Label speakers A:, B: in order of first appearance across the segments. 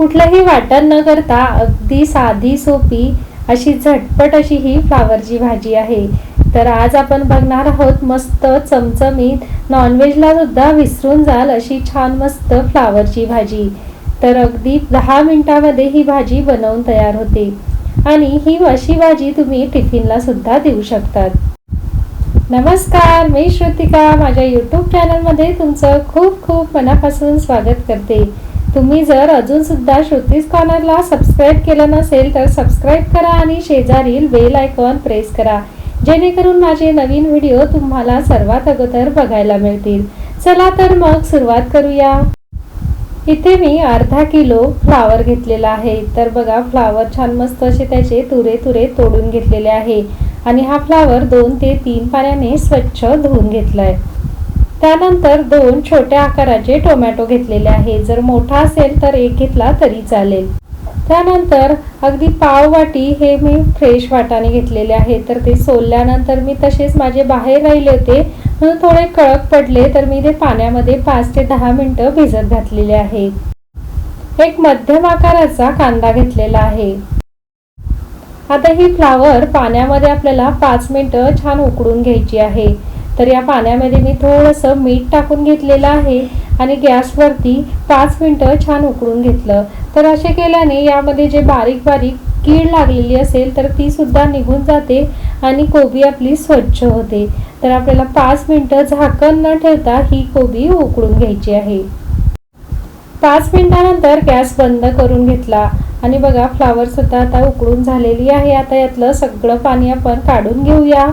A: कुठलंही वाटण न करता अगदी साधी सोपी अशी झटपट अशी ही फ्लावरची भाजी आहे. तर आज आपण बघणार आहोत मस्त चमचमीत नॉनव्हेजला सुद्धा विसरून जाल अशी छान मस्त फ्लावरची भाजी. तर अगदी दहा मिनिटामध्ये ही भाजी बनवून तयार होते. आणि ही अशी भाजी तुम्ही टिफिनला सुद्धा देऊ शकतात. नमस्कार मी श्रुतिका. माझ्या यूट्यूब चॅनलमध्ये तुमचं खूप खूप मनापासून स्वागत करते. तुम्ही जर अजून सुद्धा श्रुतीस कॉर्नरला सबस्क्राईब केलं नसेल तर सबस्क्राईब करा आणि शेजारील बेल आयकॉन प्रेस करा. जेणेकरून माझे नवीन व्हिडिओ तुम्हाला सर्वात अगोदर बघायला मिळतील. चला तर मग सुरुवात करूया. इथे मी अर्धा किलो फ्लावर घेतलेला आहे. तर बघा फ्लावर छान मस्त असे त्याचे तुरे तुरे तोडून घेतलेले आहे. आणि हा फ्लावर दोन ते तीन पाण्याने स्वच्छ धुवून घेतलाय. त्यानंतर दोन छोट्या आकाराचे टोमॅटो घेतलेले आहे. जर मोठा असेल तर एक घेतला तरी चालेल. त्यानंतर अगदी पाव वाटी हे मी फ्रेश वाटाने घेतलेले आहे. तर ते सोलल्यानंतर मी तसेच माझे बाहेर राहिले होते. म्हणून थोडे कळक पडले तर मी ते पाण्यामध्ये पाच ते दहा मिनटं भिजत घातलेले आहे. एक मध्यम आकाराचा कांदा घेतलेला आहे. आता ही फ्लावर पाण्यामध्ये आपल्याला पाच मिनटं छान उकडून घ्यायची आहे. तर या पाण्यामध्ये मी थोडंसं मीठ टाकून घेतलेलं आहे आणि गॅसवरती पाच मिनटं छान उकळून घेतलं. तर असे केल्याने यामध्ये जे बारीक बारीक कीड लागलेली असेल तर ती सुद्धा निघून जाते आणि कोबी आपली स्वच्छ होते. तर आपल्याला पाच मिनटं झाकण न ठेवता ही कोबी उकळून घ्यायची आहे. पाच मिनटानंतर गॅस बंद करून घेतला. आणि बघा फ्लावर सुद्धा आता उकळून झालेली आहे. आता यातलं सगळं पाणी आपण काढून घेऊया.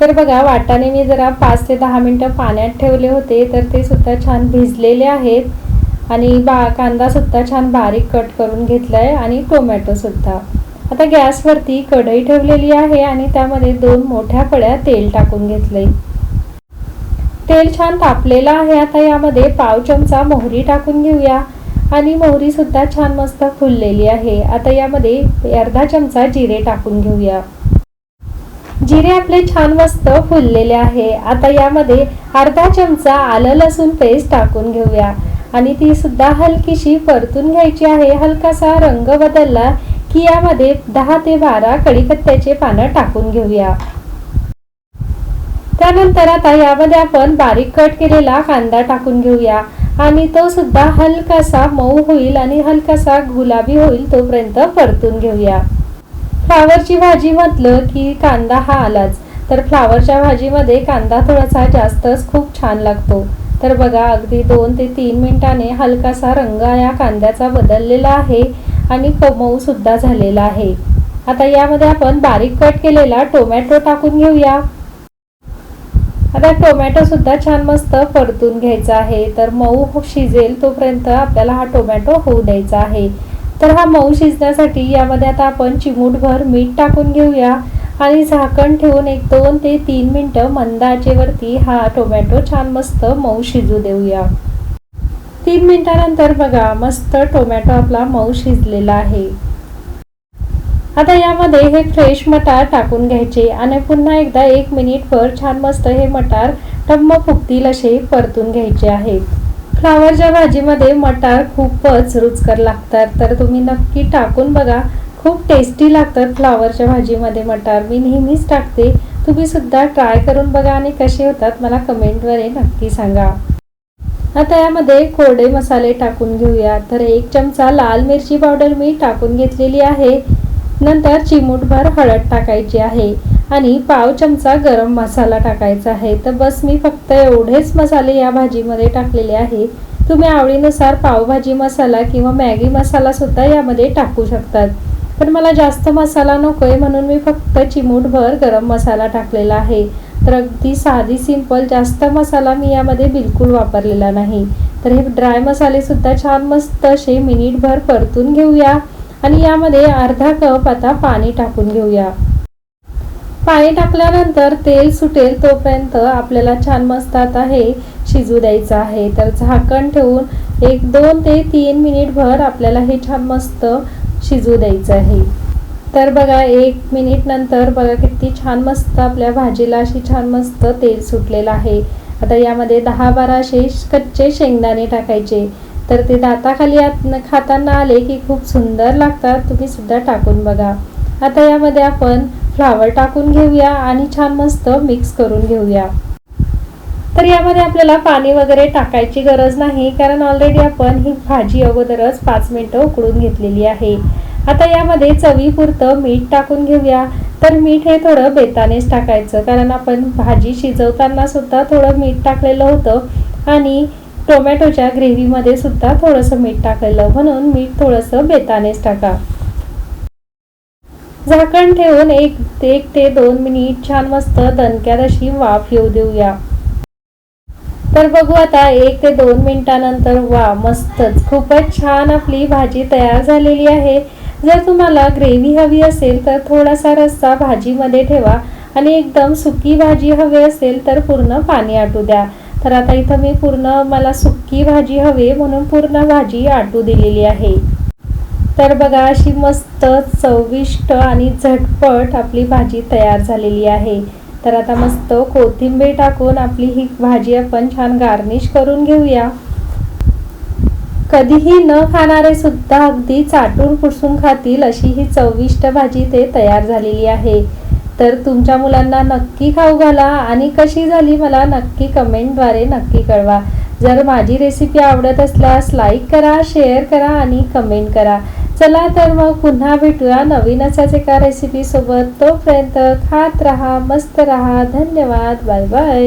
A: तर बघा वाटाणे मी जरा पाच ते दहा मिनटं पाण्यात ठेवले होते तर ते सुद्धा छान भिजलेले आहेत. आणि बा कांदासुद्धा छान बारीक कट करून घेतलाय आणि टोमॅटोसुद्धा आता गॅसवरती कढई ठेवलेली आहे आणि त्यामध्ये दोन मोठ्या कळ्या तेल टाकून घेतलंय. तेल छान तापलेलं आहे. आता यामध्ये पाव चमचा मोहरी टाकून घेऊया. आणि मोहरीसुद्धा छान मस्त फुललेली आहे. आता यामध्ये अर्धा चमचा जिरे टाकून घेऊया. जिरे आपले छान मस्त फुललेले आहे. आता यामध्ये अर्धा चमचा आलं लसूण पेस्ट टाकून घेऊया. आणि ती सुद्धा हलकीशी परतून घ्यायची आहे. हलकासा रंग बदलला की यामध्ये दहा ते बारा कढीपत्त्याचे पानं टाकून घेऊया. त्यानंतर आता यामध्ये आपण बारीक कट केलेला कांदा टाकून घेऊया. आणि तो सुद्धा हलकासा मऊ होईल आणि हलकासा गुलाबी होईल तोपर्यंत परतून घेऊया. फ्लावरची भाजी म्हटलं की कांदा हा आलाच. तर फ्लावरच्या भाजीमध्ये कांदा थोडासा जास्तच खूप छान लागतो. तर बघा अगदी दोन ते तीन मिनिटाने हलकासा रंग या कांद्याचा बदललेला आहे आणि मऊ सुद्धा झालेला आहे. आता यामध्ये आपण बारीक कट केलेला टोमॅटो टाकून घेऊया. आता टोमॅटो सुद्धा छान मस्त परतून घ्यायचा आहे. तर मऊ शिजेल तोपर्यंत आपल्याला हा टोमॅटो होऊ द्यायचा आहे. तर हा मऊ शिजण्यासाठी यामध्ये आता आपण चिमूटभर मीठ टाकून घेऊया आणि झाकण ठेवून एक दोन ते तीन मिनटं मंद आचेवरती हा टोमॅटो छान मस्त मऊ शिजू देऊया. तीन मिनिटानंतर बघा मस्त टोमॅटो आपला मऊ शिजलेला आहे. आता यामध्ये हे फ्रेश मटार टाकून घ्यायचे आणि पुन्हा एकदा एक मिनिटभर छान मस्त हे मटार टम्म फुगतील असे परतून घ्यायचे आहेत. फ्लावरच्या भाजीमध्ये मटार खूपच रुचकर लागतात. तर तुम्ही नक्की टाकून बघा. खूप टेस्टी लागतात फ्लावरच्या भाजीमध्ये मटार. मी नेहमीच टाकते. तुम्ही सुद्धा ट्राय करून बघा आणि कसे होतात मला कमेंटद्वारे नक्की सांगा. आता यामध्ये कोरडे मसाले टाकून घेऊया. तर एक चमचा लाल मिरची पावडर मी टाकून घेतलेली आहे. नंतर चिमूटभर हळद टाकायची आहे आणि पाव चमचा गरम मसाला टाकायचा आहे. तर बस मी फक्त एवढेच मसाले या भाजीमध्ये टाकलेले आहे. तुम्ही आवडीनुसार पावभाजी मसाला किंवा मॅगी मसालासुद्धा यामध्ये टाकू शकतात. पण मला जास्त मसाला नको आहे म्हणून मी फक्त चिमूटभर गरम मसाला टाकलेला आहे. तर अगदी साधी सिंपल जास्त मसाला मी यामध्ये बिलकुल वापरलेला नाही. तर हे ड्राय मसालेसुद्धा छान मस्त असे मिनिटभर परतून घेऊया. आणि यामध्ये अर्धा कप आता पाणी टाकून घेऊया. पाणी टाकल्यानंतर तेल सुटेल तोपर्यंत आपल्याला छान मस्त आता हे शिजू द्यायचं आहे. तर झाकण ठेवून एक दोन ते तीन मिनिटभर आपल्याला हे छान मस्त शिजू द्यायचं आहे. तर बघा एक मिनिट नंतर बघा किती छान मस्त आपल्या भाजीला अशी छान मस्त तेल सुटलेलं आहे. आता यामध्ये दहा बारा असे कच्चे शेंगदाणे टाकायचे. तर ते दाताखाली आत- खाताना आले की खूप सुंदर लागतात. तुम्ही सुद्धा टाकून बघा. आता यामध्ये आपण फ्लावर टाकून घेऊया आणि छान मस्त मिक्स करून घेऊया. तर यामध्ये आपल्याला पाणी वगैरे टाकायची गरज नाही कारण ऑलरेडी आपण ही भाजी अगोदरच पाच मिनिटं उकळून घेतलेली आहे. आता यामध्ये चवीपुरतं मीठ टाकून घेऊया. तर मीठ हे थोडं बेतानेच टाकायचं कारण आपण भाजी शिजवताना सुद्धा थोडं मीठ टाकलेलं होतं आणि टोमॅटोच्या ग्रेव्हीमध्ये सुद्धा थोडंसं मीठ टाकलेलं म्हणून मीठ थोडंसं बेतानेच टाका. झाकण ठेवून एक एक ते दोन मिनिट छान मस्त दणक्यात अशी वाफ येऊ देऊया. तर बघू आता एक ते दोन मिनिटानंतर वा मस्तच. खूपच छान आपली भाजी तयार झालेली आहे. जर तुम्हाला ग्रेव्ही हवी असेल तर थोडासा रस्सा भाजीमध्ये ठेवा आणि एकदम सुकी भाजी हवी असेल तर पूर्ण पाणी आटू द्या. तर आता इथं मी पूर्ण मला सुकी भाजी हवी म्हणून पूर्ण भाजी आटू दिलेली आहे. तर बघा अशी मस्त चविष्ट आणि झटपट आपली भाजी तयार झालेली आहे. तर आता मस्त कोथिंबीर टाकून आपली ही भाजी आपण छान गार्निश करून घेऊया. कधीही न खाणारे सुद्धा अगदी चाटून पुसून खातील अशी ही चविष्ट भाजी ते तयार झालेली आहे. तर तुमच्या मुलांना नक्की खाऊ घाला आणि कशी झाली मला नक्की कमेंटद्वारे नक्की कळवा. जर माझी रेसिपी आवडत असल्यास लाईक करा शेअर करा आणि कमेंट करा. चला तर मग पुन्हा भेटूया नवीन असाच एका रेसिपीसोबत तोपर्यंत खात राहा मस्त राहा. धन्यवाद. Bye bye.